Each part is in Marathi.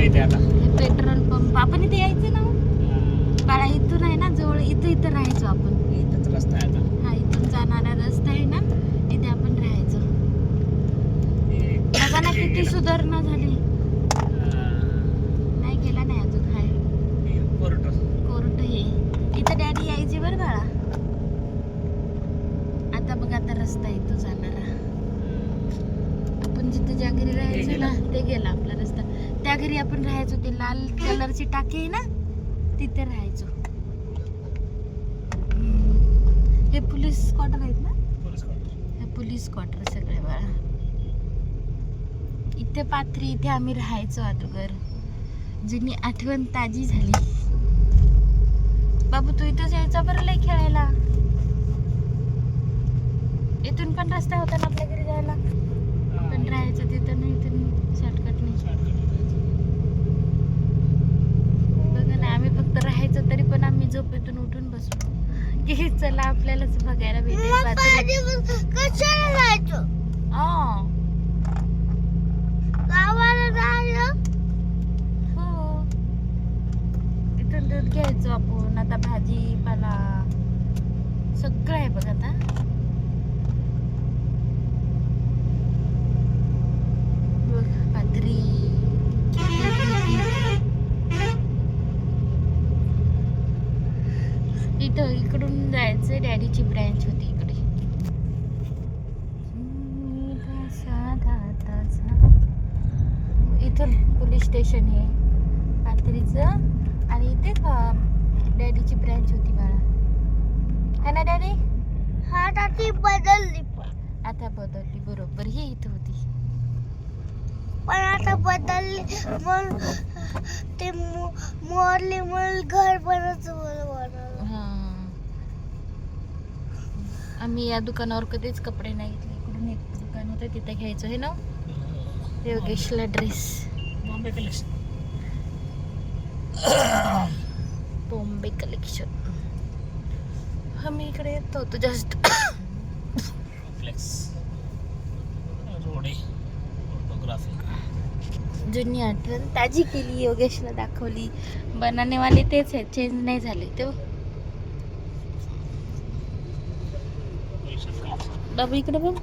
माहिती आहे आता. Petrol pump. आपण इथे यायचं ना बाळा इथून आहे ना जवळ इथं इथं राहायचो आपण. इथंच रस्ता आहे आता. हा इथून जाणारा रस्ता आहे ना इथे आपण राहायचो. बघा ना किती सुधारणा झाली. नाही गेला नाही अजून हे कोर्ट कोर्ट हे. इथं डॅडी यायचे बरं बाळा. आता बघ आता रस्ता इथं जाणारा. आपण जिथे ज्या घरी राहायचो. ना ते गेला आपला रस्ता. त्या घरी आपण राहायचो ते लाल कलरची टाकी आहे ना तिथे राहायचो. हे पोलीस क्वार्टर आहेत ना? हे पोलीस क्वार्टर सगळे बाळा. इथे पाथरी इथे आम्ही राहायचो अगोदर. जुनी आठवण ताजी झाली. बाबू तू इथंच यायचा बरं लय खेळायला? इथून पण रस्ता होता ना आपल्या घरी जायला? पण राहायचं तिथं नाही इथून शॉर्टकट नाही बघा ना आम्ही फक्त राहायचो तरी पण आम्ही झोपेतून उठून बसलो की चला आपल्यालाच बघायला भेटेल. हो. इथून दूध घ्यायचो आपण. आता भाजीपाला सगळं आहे बघ आता बघ, पाथरी इथं जायचं डॅडीची ब्रँच होती इकडे. इथून पोलीस स्टेशन हे. पाथरीचं आणि इथे डॅडीची ब्रँच होती बाळा. है ना डॅडी? हा आता ती बदलली पण. आता बदलली बरोबर. ही इथं होती. पण आता बदलली मग ते मोरली मग घर बनत बनवलं हा आम्ही या दुकानावर कधीच कपडे नाही घेतले. इकडून एक दुकान होतं तिथे घ्यायचं हे ना? योगेशला dress Bombay collection Bombay collection आम्ही इकडे येत होतो जस्ट जुनी आठवण ताजी केली योगेशला दाखवली. बनानेवाले तेच आहेत चेंज नाही झाले ते बघ. बाबू इकडे बघ.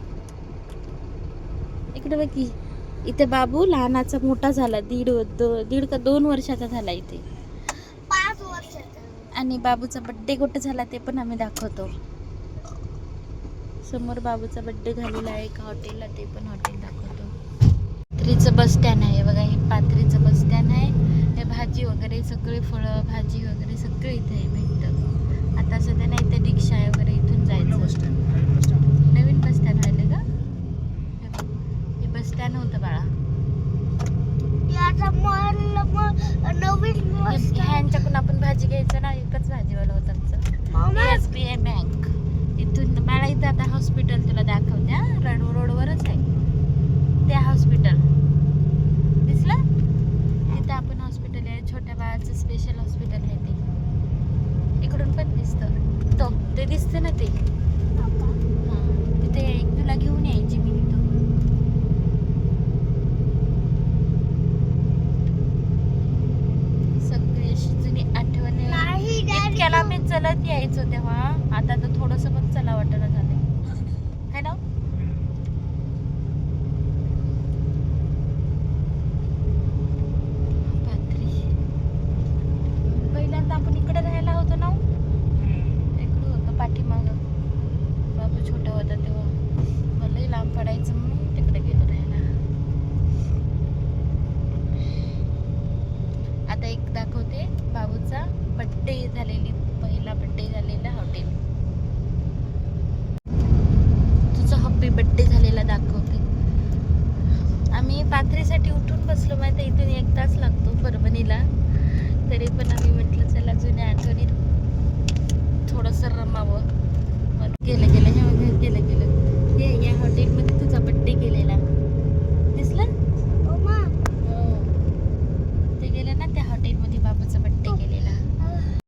इकडे बघ की. इथे बाबू लहानाचा मोठा झाला दीड दो- दीड का दोन वर्षाचा झाला इथे. पाच वर्षाचा. आणि बाबूचा बड्डे कुठे झाला ते पण आम्ही दाखवतो. समोर बाबूचा बड्डे झालेला आहे एका हॉटेलला ते पण हॉटेल दाखवतो. पाथरीचं बस स्टँड आहे बघा हे पाथरीचं बस स्टँड आहे. हे भाजी वगैरे सगळे फळं भाजी वगैरे सगळं इथे भेटतं. आता सध्या नाही इथे रिक्षा आहे वगैरे इथून जायचं बस स्टँड बस स्टँड नवीन बस स्टँड राहिले का हे बघ, हे बस स्टँड होतं बाळा याचा मॉल मग नवीन हे- मस्त ह्यांच्याकडून आपण भाजी घ्यायचं ना एकच भाजीवाला होता आमचं. एस बी आय बँक इथून मला इथं आता हॉस्पिटल तुला दाखवते हा रड रोडवरच आहे. ते हॉस्पिटल दिसलं? तिथं आपण हॉस्पिटल आहे छोट्या बाळाचं स्पेशल हॉस्पिटल आहे ते. इकडून पण दिसतं. तो ते दिसतं ना ते हां तिथे एक तुला घेऊन यायची मी तिथं सगळी अशी जुनी आठवण आहे नाही डॅडी इतक्याला मी चलत यायचो तेव्हा आता तर थोडस पण चला झालं झालंय है ना पाथरी. पहिल्यांदा आपण इकडे राहायला होतो ना इकडं होतं पाठीमाग बाबू छोटा होता तेव्हा मलाही लांब पडायचं म्हणून तिकडे गेलो राहायला आता एक दाखवते बाबूचा बड्डे झालेली पहिला बड्डे झालेला हॉटेल तुझा हॅपी बड्डे झालेला दाखवते. आम्ही पाथरीसाठी उठून बसलो माहिती इथून एक तास लागतो परभणीला